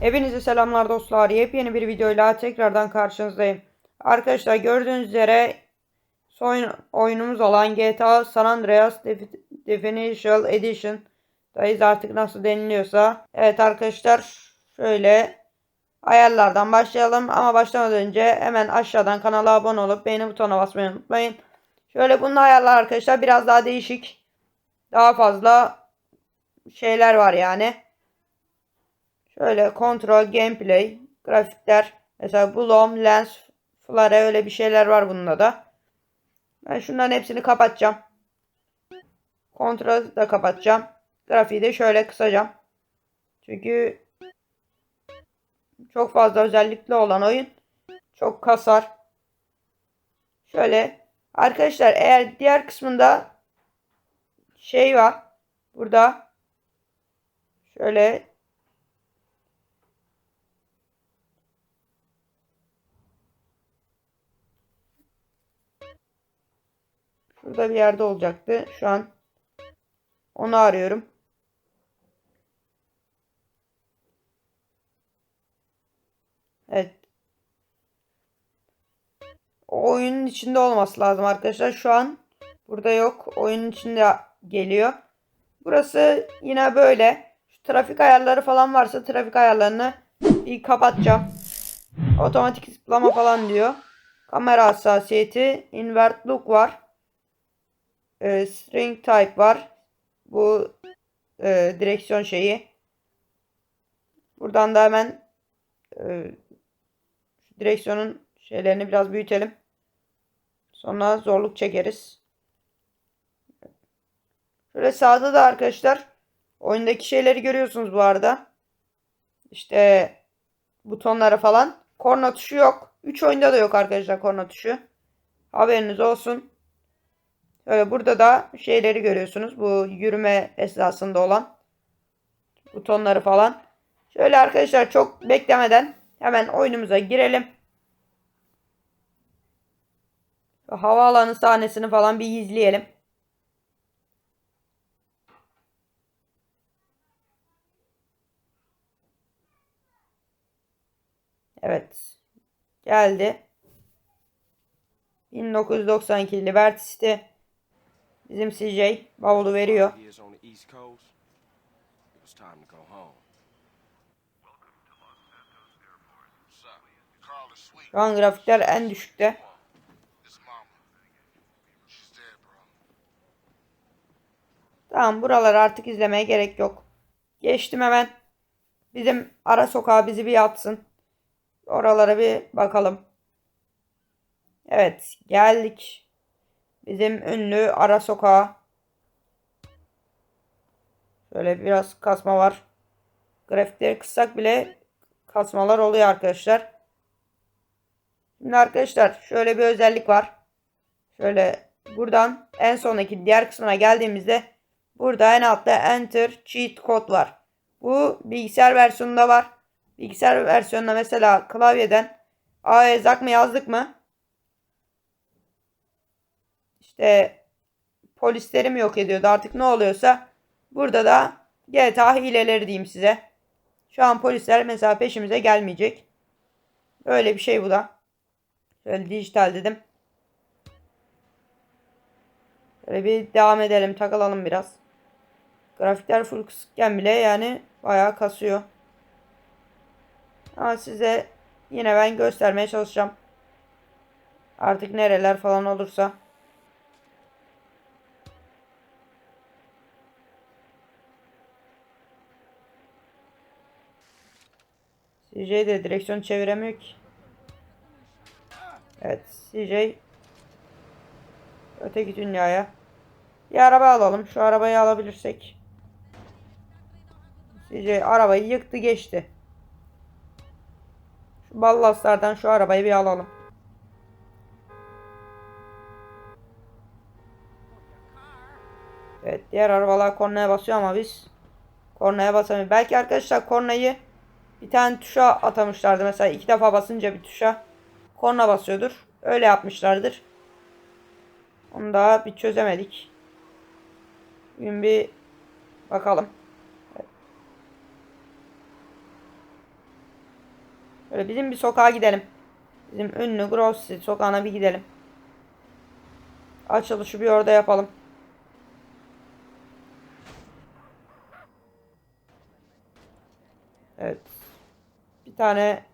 Hepinize selamlar dostlar. Yepyeni bir videoyla tekrardan karşınızdayım. Arkadaşlar gördüğünüz üzere son oyunumuz olan GTA San Andreas Def- Definitional Edition dayız artık nasıl deniliyorsa. Evet arkadaşlar şöyle ayarlardan başlayalım ama başlamadan önce hemen aşağıdan kanala abone olup beğeni butonuna basmayı unutmayın. Şöyle bunun ayarlar arkadaşlar biraz daha değişik. Daha fazla şeyler var yani. Şöyle kontrol, gameplay, grafikler. Mesela bloom, lens, flare öyle bir şeyler var bunda da. Ben şunların hepsini kapatacağım. Kontrolü da kapatacağım. Grafiği de şöyle kısacağım. Çünkü çok fazla özellikli olan oyun çok kasar. Şöyle arkadaşlar eğer diğer kısmında şey var. Burada şöyle Şurada bir yerde olacaktı. Şu an onu arıyorum. Evet. O oyunun içinde olması lazım arkadaşlar. Şu an burada yok. Oyunun içinde geliyor. Burası yine böyle. Şu trafik ayarları falan varsa trafik ayarlarını bir kapatacağım. Otomatik zıplama falan diyor. Kamera hassasiyeti. Invert look var. E, string type var. Bu e, direksiyon şeyi. Buradan da hemen e, direksiyonun şeylerini biraz büyütelim. Sonra zorluk çekeriz. Şöyle sağda da arkadaşlar oyundaki şeyleri görüyorsunuz bu arada. İşte butonları falan. Korna tuşu yok. 3 oyunda da yok arkadaşlar korna tuşu. Haberiniz olsun. Burada da şeyleri görüyorsunuz. Bu yürüme esnasında olan butonları falan. Şöyle arkadaşlar çok beklemeden hemen oyunumuza girelim. Havaalanı sahnesini falan bir izleyelim. Evet. Geldi. 1992 Liberty City. Bizim CJ bavulu veriyor. Şu an grafikler en düşükte. Tamam buraları artık izlemeye gerek yok. Geçtim hemen. Bizim ara sokağa bizi bir yatsın. Oralara bir bakalım. Evet geldik. Bizim ünlü ara sokağa. Şöyle biraz kasma var. Grafikleri kıssak bile kasmalar oluyor arkadaşlar. Şimdi arkadaşlar şöyle bir özellik var. Şöyle buradan en sondaki diğer kısmına geldiğimizde burada en altta enter cheat code var. Bu bilgisayar versiyonunda var. Bilgisayar versiyonunda mesela klavyeden A zak mı yazdık mı? İşte polisleri yok ediyordu artık ne oluyorsa burada da GTA hileleri diyeyim size. Şu an polisler mesela peşimize gelmeyecek. Öyle bir şey bu da. Şöyle dijital dedim. Şöyle bir devam edelim takılalım biraz. Grafikler full kısıkken bile yani bayağı kasıyor. Ama size yine ben göstermeye çalışacağım. Artık nereler falan olursa. CJ de direksiyon çeviremiyor ki. Evet CJ öteki dünyaya. Bir araba alalım. Şu arabayı alabilirsek. CJ arabayı yıktı geçti. Şu ballaslardan şu arabayı bir alalım. Evet diğer arabalar kornaya basıyor ama biz kornaya basamıyoruz. Belki arkadaşlar kornayı bir tane tuşa atamışlardı. Mesela iki defa basınca bir tuşa korna basıyordur. Öyle yapmışlardır. Onu daha bir çözemedik. Bugün bir bakalım. Böyle bizim bir sokağa gidelim. Bizim ünlü Grove sokağına bir gidelim. Açılışı bir orada yapalım. Evet. Bir tane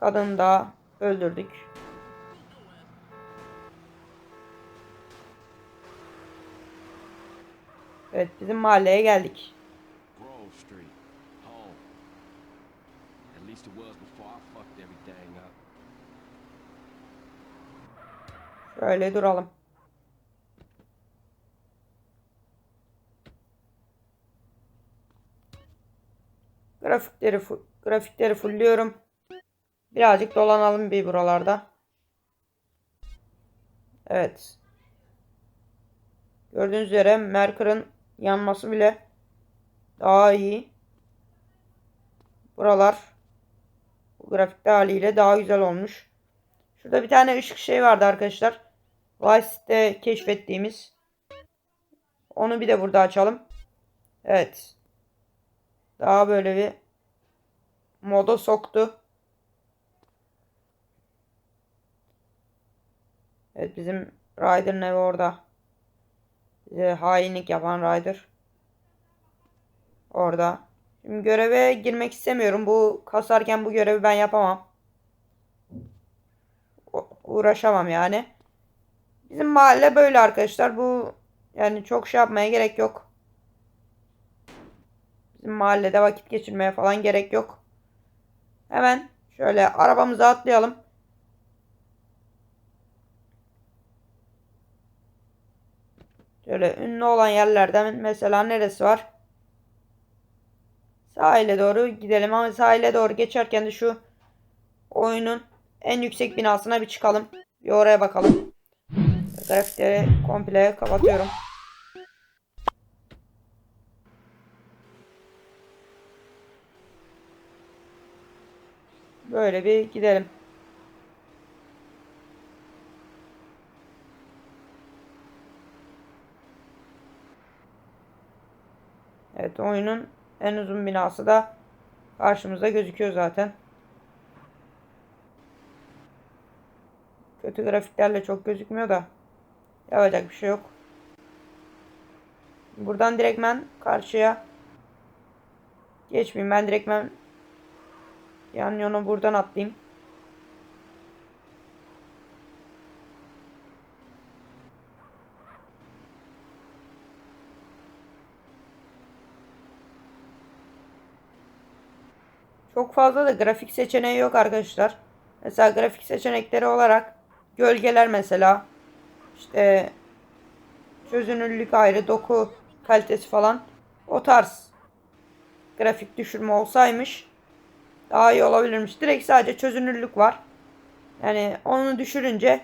kadın daha öldürdük. Evet bizim mahalleye geldik. Şöyle duralım. Grafikleri grafikleri fullüyorum. Birazcık dolanalım bir buralarda. Evet. Gördüğünüz üzere Merkur'un yanması bile daha iyi. Buralar bu grafikte haliyle daha güzel olmuş. Şurada bir tane ışık şey vardı arkadaşlar. Vice'de keşfettiğimiz. Onu bir de burada açalım. Evet. Daha böyle bir moda soktu. Evet bizim Ryder'ın evi orada. Bize hainlik yapan Ryder. Orada. Şimdi göreve girmek istemiyorum. Bu kasarken bu görevi ben yapamam. Uğraşamam yani. Bizim mahalle böyle arkadaşlar. Bu yani çok şey yapmaya gerek yok. Bizim mahallede vakit geçirmeye falan gerek yok. Hemen şöyle arabamıza atlayalım. Şöyle ünlü olan yerlerden mesela neresi var? Sahile doğru gidelim ama sahile doğru geçerken de şu oyunun en yüksek binasına bir çıkalım. Bir oraya bakalım. Grafikleri komple kapatıyorum. Böyle bir gidelim. Evet oyunun en uzun binası da karşımızda gözüküyor zaten. Kötü grafiklerle çok gözükmüyor da yapacak bir şey yok. Buradan direktmen karşıya geçmeyeyim. Ben direktmen yan yana buradan atlayayım. Çok fazla da grafik seçeneği yok arkadaşlar. Mesela grafik seçenekleri olarak gölgeler mesela işte çözünürlük ayrı, doku kalitesi falan o tarz grafik düşürme olsaymış daha iyi olabilirmiş. Direkt sadece çözünürlük var. Yani onu düşürünce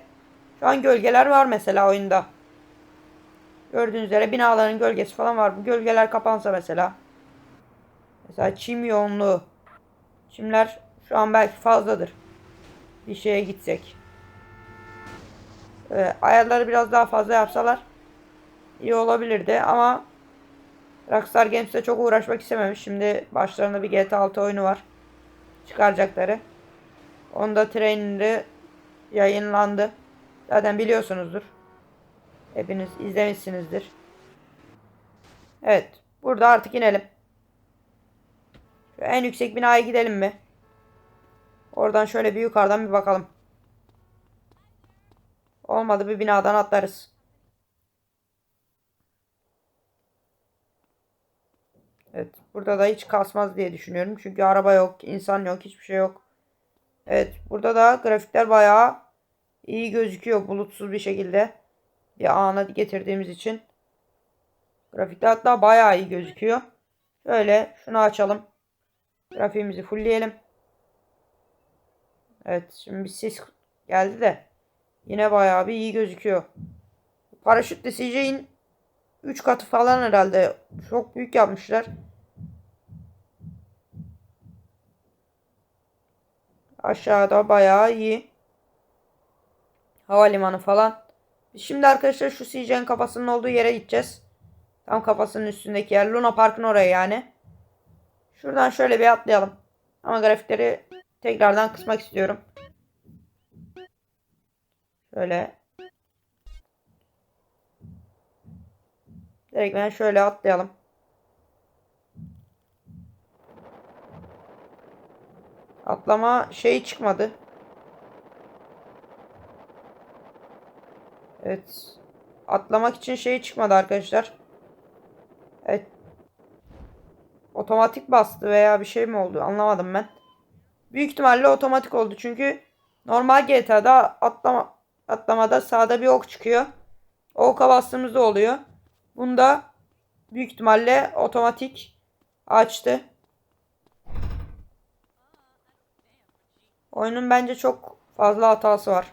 şu an gölgeler var mesela oyunda. Gördüğünüz üzere binaların gölgesi falan var. Bu gölgeler kapansa mesela. Mesela çim yoğunluğu. Çimler şu an belki fazladır. Bir şeye gitsek. Ee, ayarları biraz daha fazla yapsalar iyi olabilirdi ama Rockstar Games'te çok uğraşmak istememiş. Şimdi başlarında bir GTA 6 oyunu var. Çıkaracakları. Onda trailer'ı yayınlandı. Zaten biliyorsunuzdur. Hepiniz izlemişsinizdir. Evet. Burada artık inelim. Şu en yüksek binaya gidelim mi? Oradan şöyle bir yukarıdan bir bakalım. Olmadı bir binadan atlarız. Evet. Burada da hiç kasmaz diye düşünüyorum. Çünkü araba yok, insan yok, hiçbir şey yok. Evet. Burada da grafikler bayağı iyi gözüküyor bulutsuz bir şekilde. Bir ana getirdiğimiz için. Grafikler hatta bayağı iyi gözüküyor. Şöyle şunu açalım. Grafiğimizi fullleyelim. Evet şimdi bir ses geldi de yine bayağı bir iyi gözüküyor. Paraşütle CJ'in 3 katı falan herhalde. Çok büyük yapmışlar. Aşağıda bayağı iyi. Havalimanı falan. Şimdi arkadaşlar şu CJ'nin kafasının olduğu yere gideceğiz. Tam kafasının üstündeki yer. Luna Park'ın oraya yani. Şuradan şöyle bir atlayalım. Ama grafikleri tekrardan kısmak istiyorum. Şöyle. Direkt ben şöyle atlayalım. Atlama şeyi çıkmadı. Evet. Atlamak için şey çıkmadı arkadaşlar. Evet. Otomatik bastı veya bir şey mi oldu anlamadım ben. Büyük ihtimalle otomatik oldu çünkü normal GTA'da atlama atlamada sağda bir ok çıkıyor. Oka bastığımızda oluyor. Bunda büyük ihtimalle otomatik açtı. Oyunun bence çok fazla hatası var.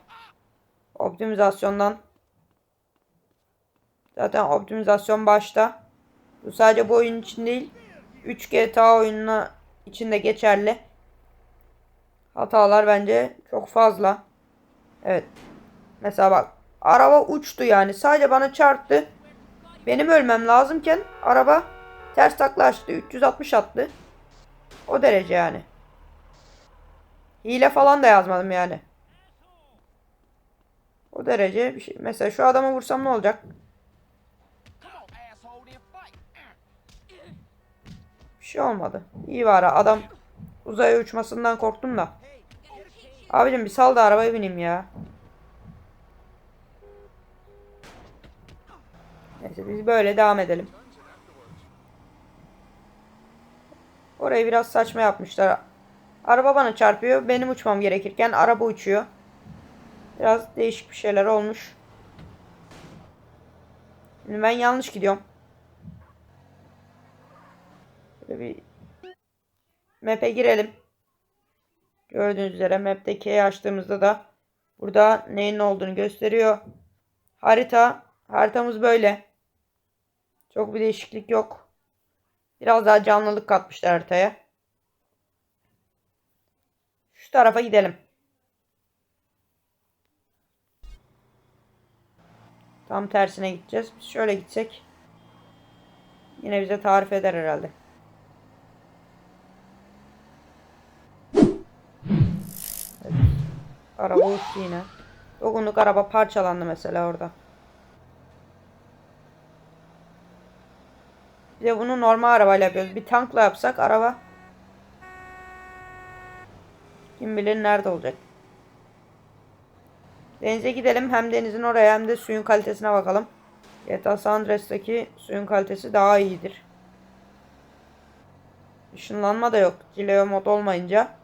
Optimizasyondan. Zaten optimizasyon başta. Bu sadece bu oyun için değil. 3 GTA oyununa içinde geçerli. Hatalar bence çok fazla. Evet. Mesela bak. Araba uçtu yani. Sadece bana çarptı. Benim ölmem lazımken araba ters taklaştı. 360 attı. O derece yani. Hile falan da yazmadım yani. O derece bir şey. Mesela şu adamı vursam ne olacak? Bir şey olmadı. İyi var adam uzaya uçmasından korktum da. Abicim bir sal da arabaya bineyim ya. Neyse biz böyle devam edelim. Orayı biraz saçma yapmışlar. Araba bana çarpıyor. Benim uçmam gerekirken araba uçuyor. Biraz değişik bir şeyler olmuş. Şimdi ben yanlış gidiyorum. Şöyle bir map'e girelim. Gördüğünüz üzere map'te K'yi açtığımızda da burada neyin ne olduğunu gösteriyor. Harita. Haritamız böyle. Çok bir değişiklik yok. Biraz daha canlılık katmışlar haritaya. Şu tarafa gidelim. Tam tersine gideceğiz. Biz şöyle gitsek yine bize tarif eder herhalde. Evet. Araba uçtu yine. Dokunduk araba parçalandı mesela orada. Bir de bunu normal arabayla yapıyoruz. Bir tankla yapsak araba kim bilir nerede olacak. Denize gidelim. Hem denizin oraya hem de suyun kalitesine bakalım. GTA San Andreas'taki suyun kalitesi daha iyidir. Işınlanma da yok. Geo mod olmayınca.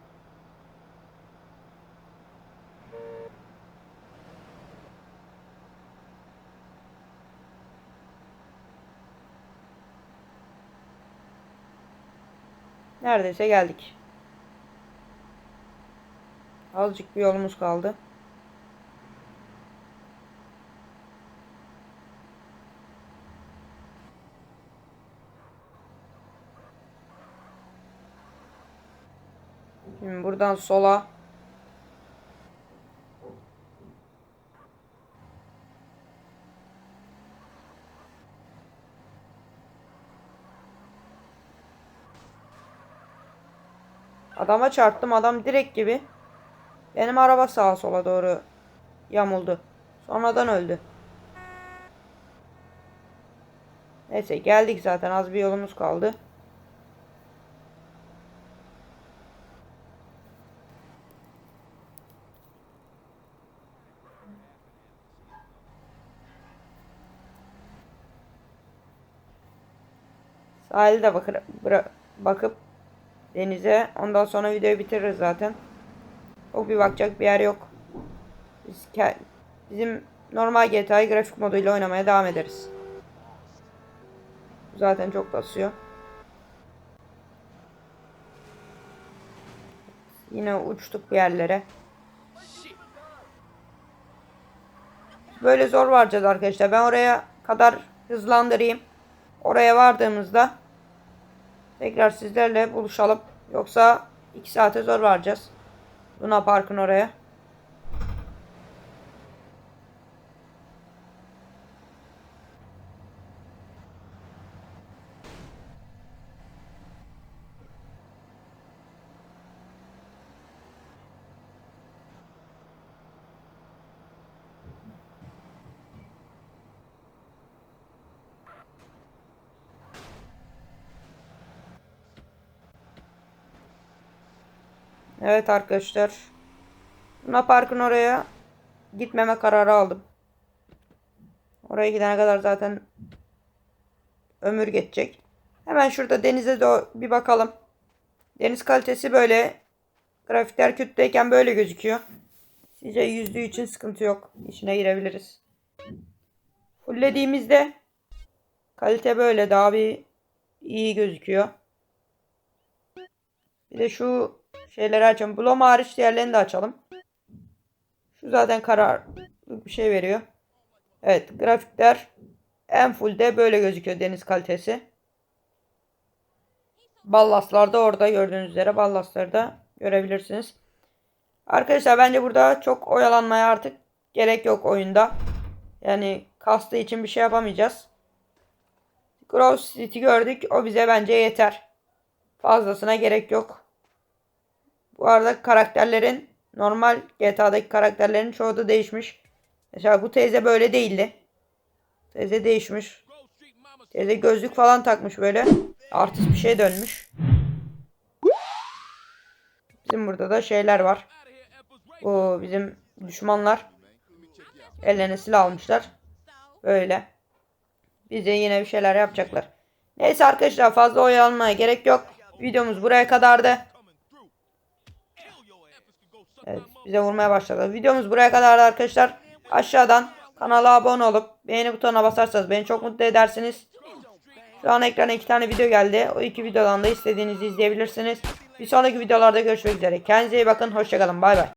Neredeyse geldik. Azıcık bir yolumuz kaldı. Şimdi buradan sola. Adama çarptım. Adam direkt gibi. Benim araba sağa sola doğru yamuldu. Sonradan öldü. Neyse geldik zaten. Az bir yolumuz kaldı. Sahilde bakır, bakıp denize ondan sonra videoyu bitiririz zaten. Çok bir bakacak bir yer yok. Biz bizim normal GTA'yı grafik moduyla oynamaya devam ederiz. Zaten çok basıyor. Yine uçtuk bir yerlere. Böyle zor varacağız arkadaşlar. Ben oraya kadar hızlandırayım. Oraya vardığımızda tekrar sizlerle buluşalım. Yoksa 2 saate zor varacağız. Luna Park'ın oraya. Evet arkadaşlar. Luna Park'ın oraya gitmeme kararı aldım. Oraya gidene kadar zaten ömür geçecek. Hemen şurada denize de bir bakalım. Deniz kalitesi böyle. Grafikler kötüyken böyle gözüküyor. Sizce yüzdüğü için sıkıntı yok. İçine girebiliriz. Fullediğimizde kalite böyle daha bir iyi gözüküyor. Bir de şu şeyleri açalım. Blom hariç diğerlerini de açalım. Şu zaten kararlı bir şey veriyor. Evet grafikler en fullde böyle gözüküyor deniz kalitesi. Ballaslar da orada gördüğünüz üzere ballasları da görebilirsiniz. Arkadaşlar bence burada çok oyalanmaya artık gerek yok oyunda. Yani kastı için bir şey yapamayacağız. Grove City gördük. O bize bence yeter. Fazlasına gerek yok. Bu arada karakterlerin normal GTA'daki karakterlerin çoğu da değişmiş. Mesela bu teyze böyle değildi. Teyze değişmiş. Teyze gözlük falan takmış böyle. Artist bir şey dönmüş. Bizim burada da şeyler var. Bu bizim düşmanlar. Ellerine silah almışlar. Böyle. Bize yine bir şeyler yapacaklar. Neyse arkadaşlar fazla oyalanmaya gerek yok. Videomuz buraya kadardı. Evet bize vurmaya başladı. Videomuz buraya kadardı arkadaşlar. Aşağıdan kanala abone olup beğeni butonuna basarsanız beni çok mutlu edersiniz. Şu an ekrana iki tane video geldi. O iki videodan da istediğinizi izleyebilirsiniz. Bir sonraki videolarda görüşmek üzere. Kendinize iyi bakın. Hoşçakalın. Bay bay.